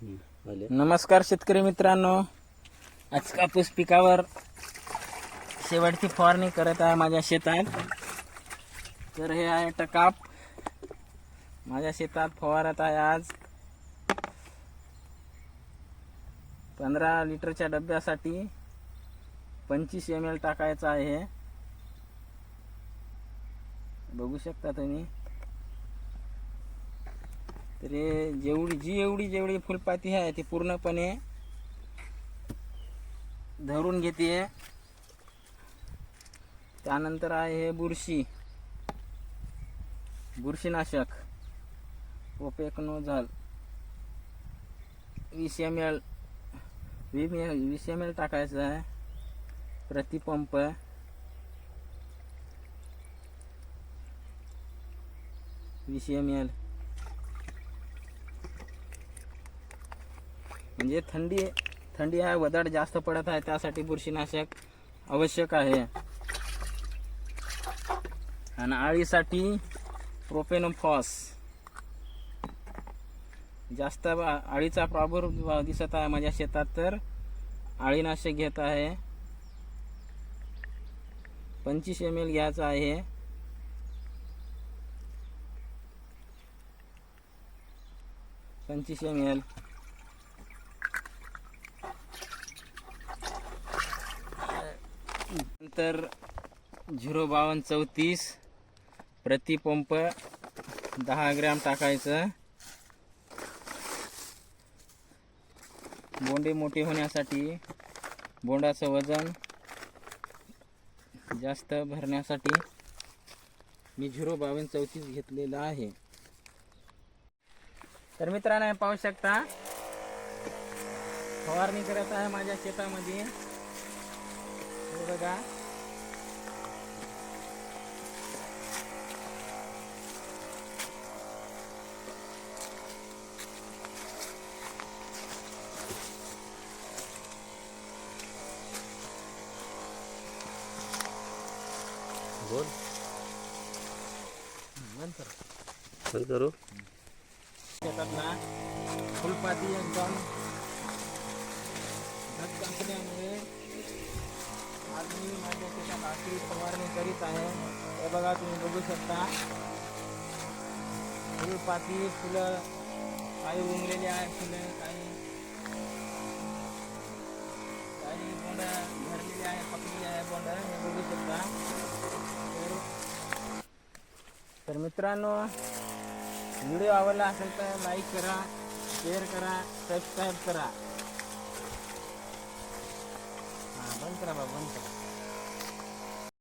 नमस्कार शेतकरी मित्रांनो. आज कापूस पिकावर शेवटची फवारणी करत आहे माझ्या शेतात. तर हे आहे टकाप. माझ्या शेतात फवारत आहे आज. पंधरा लिटरच्या डब्यासाठी पंचवीस एम एल टाकायचं आहे बघू शकता तुम्ही. तर जेवढी जी एवढी जेवढी फुलपाती आहे ती पूर्णपणे धरून घेते. त्यानंतर आहे हे बुरशी. बुरशीनाशक. ओपेकनोझाल. वीस एम एल वीस एम एल टाकायचं आहे. प्रतिपंप वीस एम एल म्हणजे थंडी थंडी आहे वदाड जास्त पडत आहे त्यासाठी बुरशीनाशक आवश्यक आहे. आणि आळीसाठी प्रोपेनोफॉस जास्त आळीचा प्रादुर्भाव दिसत आहे माझ्या शेतात तर. आळीनाशक घेत आहे. पंचवीस एम एल घ्यायचं आहे. पंचवीस एम एल त्र्याहत्तर झिरो बावन्न चौतीस प्रतिपंप दहा ग्रॅम टाकायचं. बोंडे मोठे होण्यासाठी बोंडाचं वजन जास्त भरण्यासाठी मी झिरो बावन्न चौतीस घेतलेलं आहे. तर मित्रांनो पाहू शकता. फवारणी करत आहे माझ्या शेतामध्ये. बघा. बोल नंतर. बंद करू? शेतातला फुलपाती एकदम खत कंपन्यामुळे आज मी माझ्या शेतात आखरी फवारणी करीत आहे. हे बघा तुम्ही बघू शकता. फुलपाती फुलं काही उमलेली आहे फुलं काही काही बोंड भरलेली आहे पकलेली आहे बोंड हे बघू शकता तर तर मित्रांनो व्हिडिओ आवडला असेल तर लाईक करा शेअर करा सबस्क्राईब करा. हां बंद करा बाबा बंद करा.